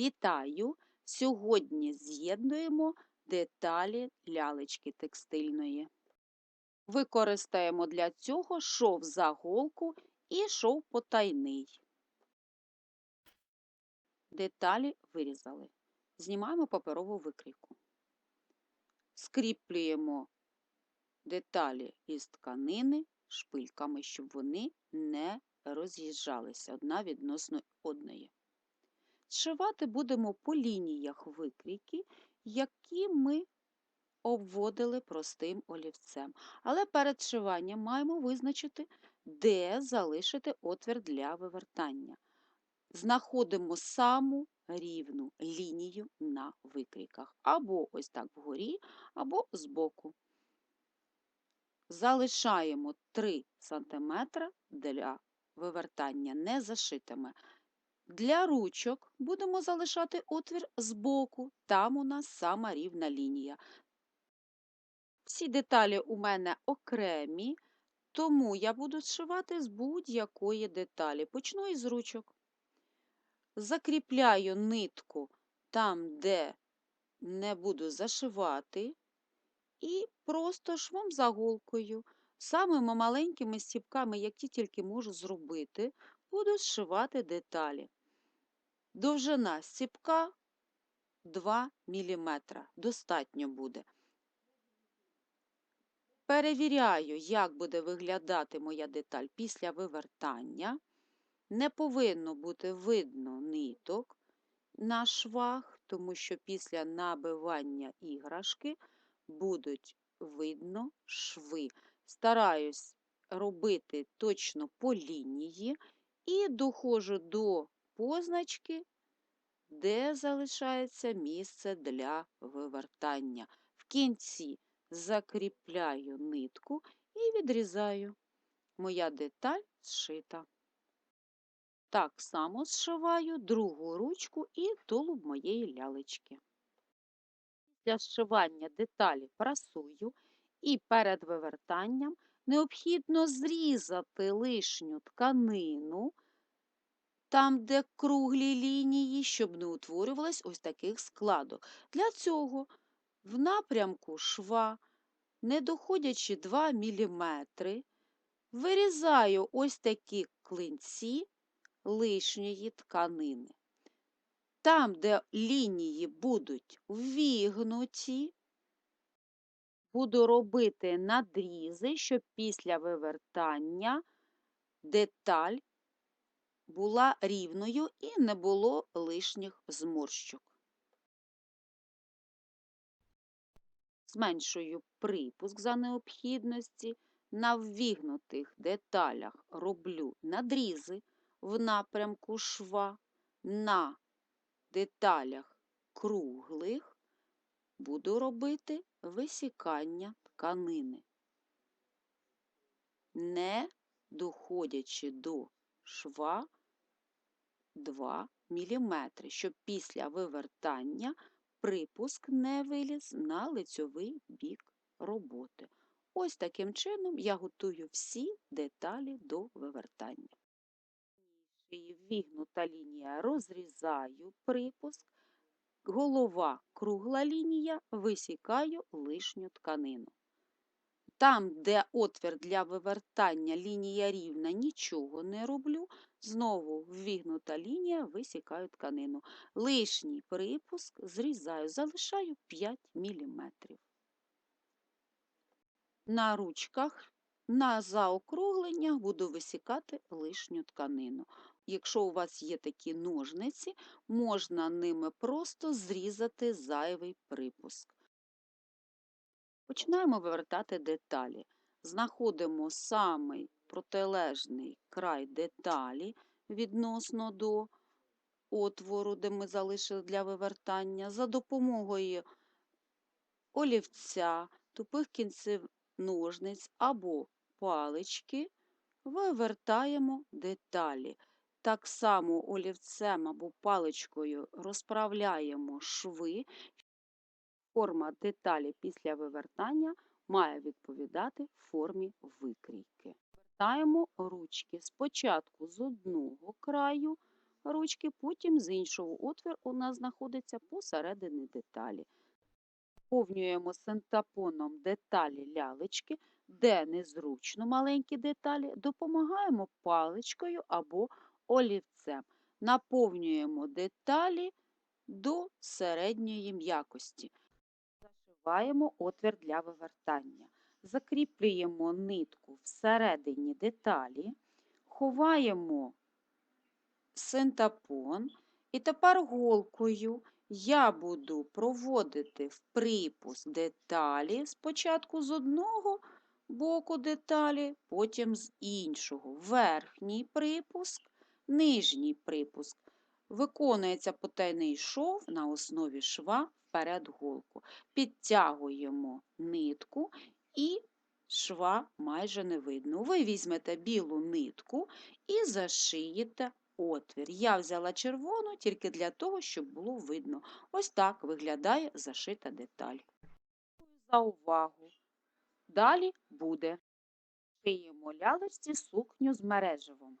Вітаю! Сьогодні з'єднуємо деталі лялечки текстильної. Використаємо для цього шов за голку і шов потайний. Деталі вирізали. Знімаємо паперову викрійку. Скріплюємо деталі із тканини шпильками, щоб вони не роз'їжджалися одна відносно одної. Зшивати будемо по лініях викрійки, які ми обводили простим олівцем. Але перед шиванням маємо визначити, де залишити отвір для вивертання. Знаходимо саму рівну лінію на викрійках. Або ось так вгорі, або збоку. Залишаємо 3 см для вивертання незашитими. Для ручок будемо залишати отвір збоку, там у нас сама рівна лінія. Всі деталі у мене окремі, тому я буду зшивати з будь-якої деталі. Почну із ручок. Закріпляю нитку там, де не буду зашивати, і просто швом за голкою, самими маленькими стіпками, які тільки можу зробити, буду зшивати деталі. Довжина стіпка 2 мм. Достатньо буде. Перевіряю, як буде виглядати моя деталь після вивертання. Не повинно бути видно ниток на швах, тому що після набивання іграшки будуть видно шви. Стараюсь робити точно по лінії і доходжу до позначки, де залишається місце для вивертання. В кінці закріпляю нитку і відрізаю. Моя деталь зшита. Так само зшиваю другу ручку і тулуб моєї лялечки. Для зшивання деталі прасую і перед вивертанням необхідно зрізати лишню тканину, там, де круглі лінії, щоб не утворювалось ось таких складок. Для цього в напрямку шва, не доходячи 2 мм, вирізаю ось такі клинці лишньої тканини. Там, де лінії будуть ввігнуті, буду робити надрізи, щоб після вивертання деталь була рівною і не було лишніх зморщок. Зменшую припуск за необхідності. На ввігнутих деталях роблю надрізи в напрямку шва, на деталях круглих буду робити висікання тканини, не доходячи до шва 2 мм, щоб після вивертання припуск не виліз на лицьовий бік роботи. Ось таким чином я готую всі деталі до вивертання. Вігнута лінія розрізаю припуск, голова кругла лінія, висікаю лишню тканину. Там, де отвір для вивертання лінія рівна, нічого не роблю. Знову ввігнута лінія, висікаю тканину. Лишній припуск зрізаю, залишаю 5 мм. На ручках на заокругленнях буду висікати лишню тканину. Якщо у вас є такі ножниці, можна ними просто зрізати зайвий припуск. Починаємо вивертати деталі. Знаходимо самий протилежний край деталі відносно до отвору, де ми залишили для вивертання, за допомогою олівця, тупих кінців ножниць або палички вивертаємо деталі. Так само олівцем або паличкою розправляємо шви. Форма деталі після вивертання має відповідати формі викрійки. Вертаємо ручки спочатку з одного краю, ручки, потім з іншого отвір у нас знаходиться посередині деталі. Повнюємо синтапоном деталі лялечки, де незручно маленькі деталі, допомагаємо паличкою або олівцем. Наповнюємо деталі до середньої м'якості. Зашиваємо отвір для вивертання. Закріплюємо нитку всередині деталі, ховаємо синтапон і тепер голкою я буду проводити в припуск деталі спочатку з одного боку деталі, потім з іншого. Верхній припуск, нижній припуск. Виконується потайний шов на основі шва вперед голку. Підтягуємо нитку і шва майже не видно. Ви візьмете білу нитку і зашиєте отвір. Я взяла червону тільки для того, щоб було видно. Ось так виглядає зашита деталь. За увагу. Далі буде. Шиємо лялечці сукню з мереживом.